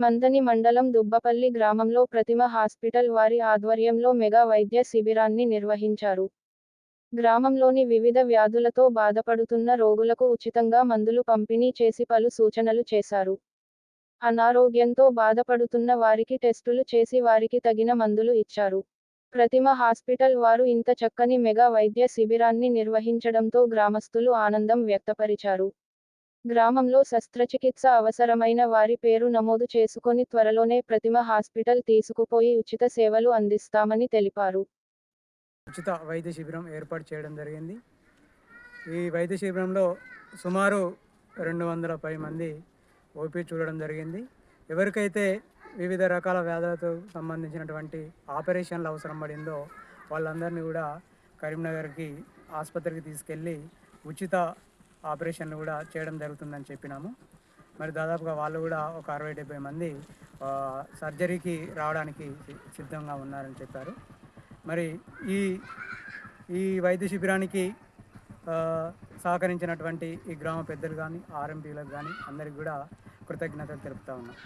మందని మండలం దుబ్బపల్లి గ్రామంలో ప్రతిమ హాస్పిటల్ వారి ఆధ్వర్యంలో మెగా వైద్య శిబిరాన్ని నిర్వహించారు. గ్రామంలోని వివిధ వ్యాధులతో బాధపడుతున్న రోగులకు ఉచితంగా మందులు పంపిణీ చేసి పలు సూచనలు చేశారు. అనారోగ్యంతో బాధపడుతున్న వారికి టెస్టులు చేసి వారికి తగిన మందులు ఇచ్చారు. ప్రతిమ హాస్పిటల్ వారు ఇంత చక్కని మెగా వైద్య శిబిరాన్ని నిర్వహించడంతో గ్రామస్తులు ఆనందం వ్యక్తపరిచారు. గ్రామంలో శస్త్రచికిత్స అవసరమైన వారి పేరు నమోదు చేసుకొని త్వరలోనే ప్రతిమ హాస్పిటల్ తీసుకుపోయి ఉచిత సేవలు అందిస్తామని తెలిపారు. ఉచిత వైద్య శిబిరం ఏర్పాటు చేయడం జరిగింది. ఈ వైద్య శిబిరంలో సుమారు రెండు వందల పై మంది ఓపీ చూడడం జరిగింది. ఎవరికైతే వివిధ రకాల వ్యాధులతో సంబంధించినటువంటి ఆపరేషన్లు అవసరం పడిందో వాళ్ళందరినీ కూడా కరీంనగర్కి ఆసుపత్రికి తీసుకెళ్ళి ఉచిత ఆపరేషన్లు కూడా చేయడం జరుగుతుందని చెప్పినాము. మరి దాదాపుగా వాళ్ళు కూడా ఒక అరవై డెబ్బై మంది సర్జరీకి రావడానికి సిద్ధంగా ఉన్నారని చెప్పారు. మరి ఈ ఈ వైద్య శిబిరానికి సహకరించినటువంటి ఈ గ్రామ పెద్దలు కానీ ఆర్ఎంపీలకు కానీ అందరికి కూడా కృతజ్ఞతలు తెలుపుతా ఉన్నాం.